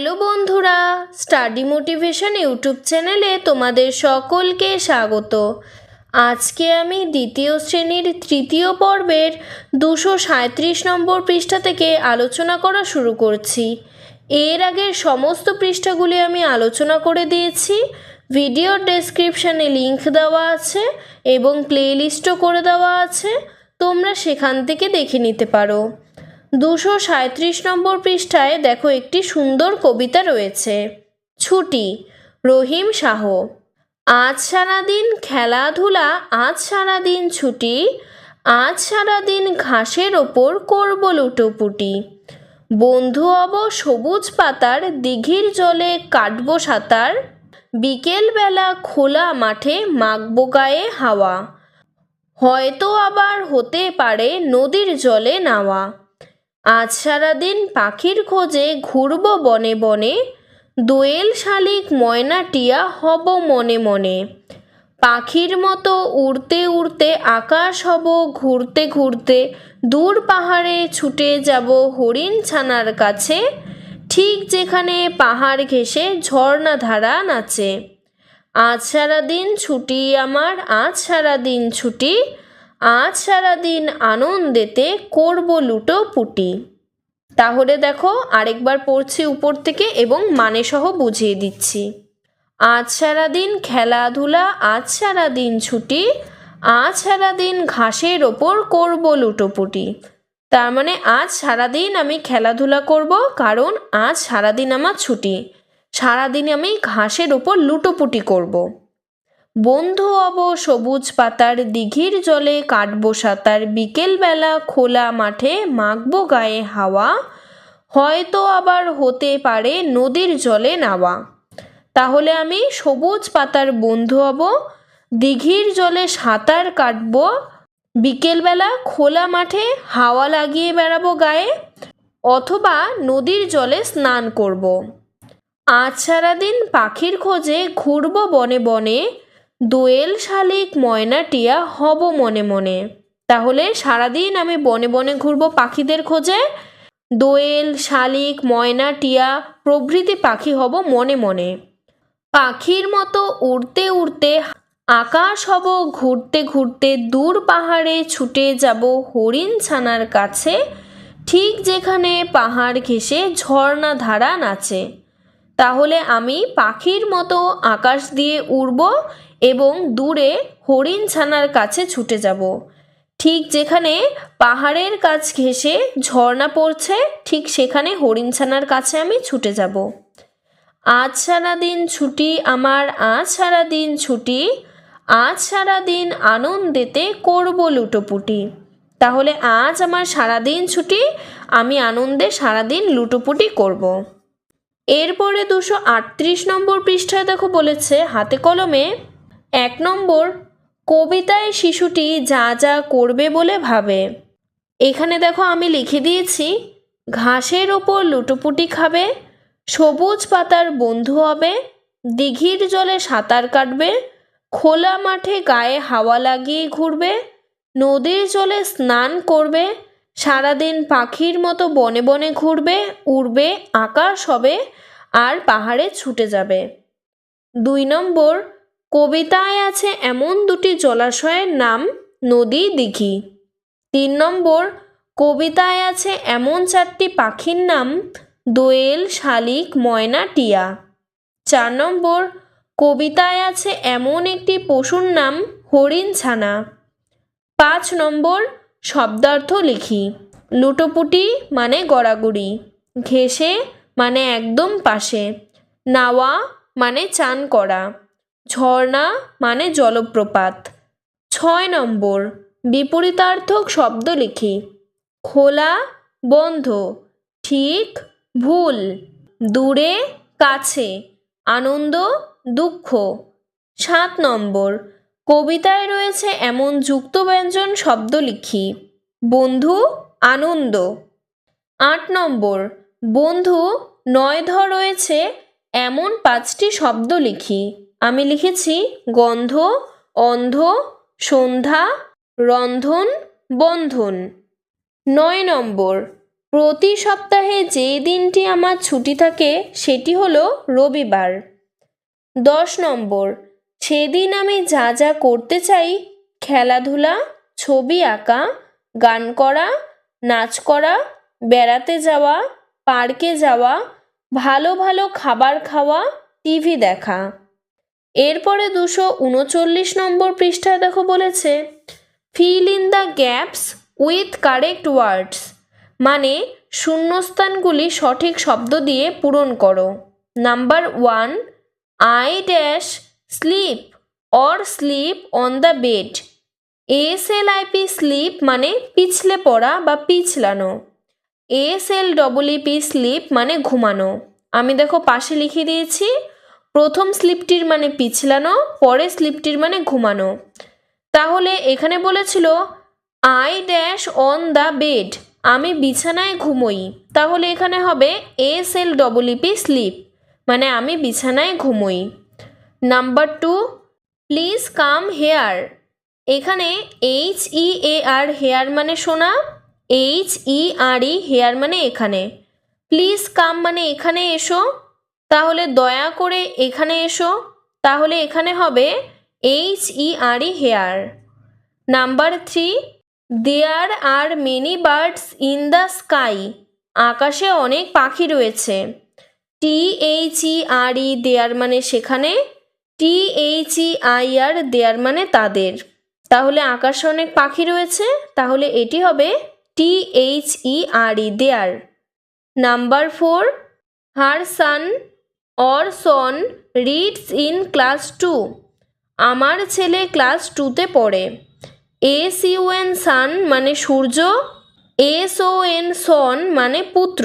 Hello বন্ধুরা, study motivation YouTube চ্যানেলে তোমাদের সকলকে স্বাগত। আজকে আমি দ্বিতীয় শ্রেণির তৃতীয় পর্বের দুশো সাঁত্রিশ নম্বর পৃষ্ঠা থেকে আলোচনা করা শুরু করছি। এর আগের সমস্ত পৃষ্ঠাগুলি আমি আলোচনা করে দিয়েছি। ভিডিওর ডেসক্রিপশানে লিংক দেওয়া আছে এবং প্লেলিস্টও করে দেওয়া আছে। তোমরা সেখান থেকে দেখে নিতে পারো। দুশো সাঁত্রিশ নম্বর পৃষ্ঠায় দেখো একটি সুন্দর কবিতা রয়েছে। ছুটি, রহিম শাহ। আজ সারাদিন খেলাধুলা, আজ সারাদিন ছুটি, আজ সারাদিন ঘাসের ওপর করব লুটোপুটি। বন্ধু অব সবুজ পাতার, দিঘির জলে কাটব সাঁতার। বিকেলবেলা খোলা মাঠে মাখবো গায়ে হাওয়া। হয়তো আবার হতে পারে নদীর জলে নাওয়া। আজ সারাদিন পাখির খোঁজে ঘুরব বনে বনে, দোয়েল শালিক ময়না টিয়া হব মনে মনে। পাখির মতো উড়তে উড়তে আকাশ হব ঘুরতে ঘুরতে, দূর পাহাড়ে ছুটে যাব হরিণ ছানার কাছে, ঠিক যেখানে পাহাড় ঘেঁষে ঝর্ণা ধারা নাচে। আজ সারাদিন ছুটি আমার, আজ সারাদিন ছুটি আজ সারাদিন আনন্দেতে করব লুটো পুটি। তাহলে দেখো, আরেকবার পড়ছি উপর থেকে এবং মানে সহ বুঝিয়ে দিচ্ছি। আজ সারাদিন খেলাধুলা, আজ সারাদিন ছুটি, আজ সারাদিন ঘাসের ওপর করব লুটোপুটি তার মানে আজ সারাদিন আমি খেলাধুলা করব, কারণ আজ সারাদিন আমার ছুটি। সারাদিন আমি ঘাসের ওপর লুটোপুটি করব। বন্ধু অব সবুজ পাতার দিঘির জলে কাটবো সাঁতার। বিকেলবেলা খোলা মাঠে মাখবো গায়ে হাওয়া। হয়তো আবার হতে পারে নদীর জলে নাওয়া। তাহলে আমি সবুজ পাতার বন্ধু হব দিঘির জলে সাঁতার কাটব। বিকেলবেলা খোলা মাঠে হাওয়া লাগিয়ে বেড়াবো গায়ে, অথবা নদীর জলে স্নান করব। আজ সারাদিন পাখির খোঁজে ঘুরব বনে বনে দোয়েল শালিক ময়না টিয়া হব মনে মনে। তাহলে সারাদিন আমি বনে বনে ঘুরবো পাখিদের খোঁজে? দোয়েল, শালিক, ময়না, টিয়া, প্রভৃতি পাখি হব মনে মনে। পাখির মতো উড়তে উড়তে আকাশ হব, ঘুরতে ঘুরতে দূর পাহাড়ে ছুটে যাব হরিণ ছানার কাছে। ঠিক যেখানে পাহাড় ঘেঁষে ঝর্ণা ধারা নাচে। তাহলে আমি পাখির মতো আকাশ দিয়ে উড়ব এবং দূরে হরিণ ছানার কাছে ছুটে যাব। ঠিক যেখানে পাহাড়ের কাছ ঘেঁষে ঝর্ণা পড়ছে, ঠিক সেখানে হরিণ ছানার কাছে আমি ছুটে যাব। আজ সারাদিন ছুটি আমার, আজ সারাদিন ছুটি, আজ সারাদিন আনন্দেতে করব লুটোপুটি। তাহলে আজ আমার সারাদিন ছুটি, আমি আনন্দে সারাদিন লুটোপুটি করব। এরপরে দুশো আটত্রিশ নম্বর পৃষ্ঠায় দেখো বলেছে, হাতে কলমে এক নম্বর, কবিতায় শিশুটি যা যা করবে বলে ভাবে। এখানে দেখো আমি লিখে দিয়েছি, ঘাসের ওপর লুটোপুটি খাবে, সবুজ পাতার বন্ধু হবে, দিঘির জলে সাঁতার কাটবে, খোলা মাঠে গায়ে হাওয়া লাগিয়ে ঘুরবে, নদীর জলে স্নান করবে, সারাদিন পাখির মতো বনে বনে ঘুরবে, উড়বে, আকাশ হবে, আর পাহাড়ে ছুটে যাবে। দুই নম্বর কবিতায় আছে এমন দুটি জলাশয়ের নাম, নদী, দিঘি। তিন নম্বর, কবিতায় আছে এমন চারটি পাখির নাম, দোয়েল, শালিক, ময়না, টিয়া। চার নম্বর, কবিতায় আছে এমন একটি পশুর নাম, হরিণ ছানা। পাঁচ নম্বর, শব্দার্থ লিখি। লুটোপুটি মানে গড়াগড়ি ঘেসে মানে একদম পাশে, নাওয়া মানে চান করা। ঝর্ণা মানে জলপ্রপাত। ছয় নম্বর, বিপরীতার্থক শব্দ লিখি। খোলা, বন্ধ, ঠিক, ভুল, দূরে, কাছে, আনন্দ, দুঃখ। সাত নম্বর, কবিতায় রয়েছে এমন যুক্ত ব্যঞ্জন শব্দ লিখি। বন্ধু, আনন্দ। আট নম্বর, বন্ধু নয় ধ রয়েছে এমন পাঁচটি শব্দ লিখি। আমি লিখেছি গন্ধ, অন্ধ, সন্ধ্যা, রন্ধন, বন্ধন। নয় নম্বর, প্রতি সপ্তাহে যে দিনটি আমার ছুটি থাকে সেটি হলো রবিবার। দশ নম্বর, সেদিন আমি যা যা করতে চাই, খেলাধুলা, ছবি আঁকা, গান করা, নাচ করা, বেড়াতে যাওয়া, পার্কে যাওয়া, ভালো ভালো খাবার খাওয়া, টিভি দেখা। এরপরে দুশো উনচল্লিশ নম্বর পৃষ্ঠায় দেখো বলেছে fill in the gaps with correct words মানে শূন্যস্থানগুলি সঠিক শব্দ দিয়ে পূরণ করো। Number one I dash slip or sleep on the bed S L I P slip মানে পিছলে পড়া বা পিছলানো। S L double E P sleep মানে ঘুমানো। আমি দেখো পাশে লিখে দিয়েছি প্রথম স্লিপটির মানে পিছলানো পরের স্লিপটির মানে ঘুমানো। তাহলে এখানে বলেছিল I dash on the bed আমি বিছানায় ঘুমোই। তাহলে এখানে হবে S L double E P sleep মানে আমি বিছানায় ঘুমোই। Number two please come here এখানে H E A R hear মানে শোনা H E R E hair মানে এখানে। প্লিজ কাম মানে এখানে এসো। তাহলে দয়া করে এখানে এসো। তাহলে এখানে হবে H E R E here number three there are many birds in the sky আকাশে অনেক পাখি রয়েছে। টি এইচ ই আর ই দেয়ার মানে সেখানে টি এইচ ই আই আর দেয়ার মানে তাদের। তাহলে আকাশে অনেক পাখি রয়েছে। তাহলে এটি হবে T H E R E there number four her sun or son reads in class two. আমার ছেলে ক্লাস টুতে পড়ে। এস ইউ এন সান মানে সূর্য এস ও এন সন মানে পুত্র।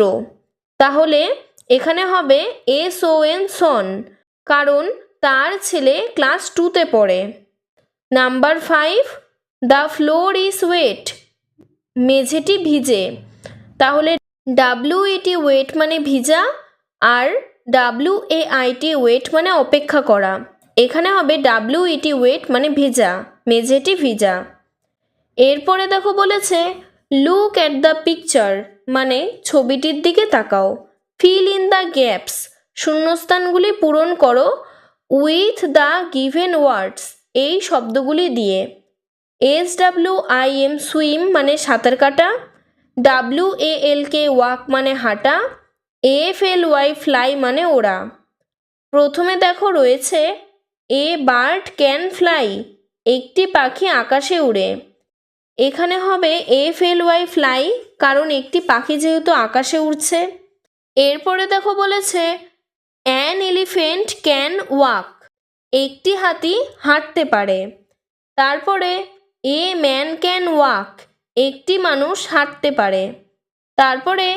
তাহলে এখানে হবে এস ও এন সন, কারণ তার ছেলে ক্লাস টুতে পড়ে। Number five, the floor is wet, মেঝেটি ভিজে। তাহলে ডাব্লিউ ইটি ওয়েট মানে ভিজা, আর W A I T wait মানে অপেক্ষা করা। এখানে হবে ডাব্লিউ ইটি ওয়েট মানে ভেজা, মেঝেটি ভিজা। এরপরে দেখো বলেছে লুক অ্যাট দ্য পিকচার মানে ছবিটির দিকে তাকাও। ফিল ইন দ্য গ্যাপস শূন্যস্থানগুলি পূরণ করো। উইথ দ্য গিভেন ওয়ার্ডস এই শব্দগুলি দিয়ে। S W I M swim মানে সাঁতার কাটা। W A L K walk মানে হাঁটা। এফ এল ওয়াই ফ্লাই মানে ওড়া। প্রথমে দেখো রয়েছে এ বার্ড ক্যান ফ্লাই একটি পাখি আকাশে উড়ে। এখানে হবে এফ এল ওয়াই ফ্লাই কারণ একটি পাখি যেহেতু আকাশে উড়ছে। এরপরে দেখো বলেছে অ্যান এলিফেন্ট ক্যান ওয়াক একটি হাতি হাঁটতে পারে। তারপরে এ ম্যান ক্যান ওয়াক একটি মানুষ হাঁটতে পারে। তারপরে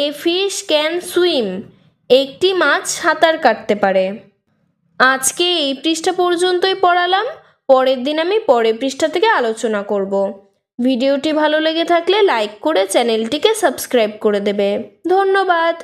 এ ফিশ ক্যান সুইম। একটি মাছ সাঁতার কাটতে পারে। আজকে এই পৃষ্ঠা পর্যন্তই পড়ালাম। পরের দিন আমি পরের পৃষ্ঠা থেকে আলোচনা করব। ভিডিওটি ভালো লেগে থাকলে লাইক করে চ্যানেলটিকে সাবস্ক্রাইব করে দেবে। ধন্যবাদ।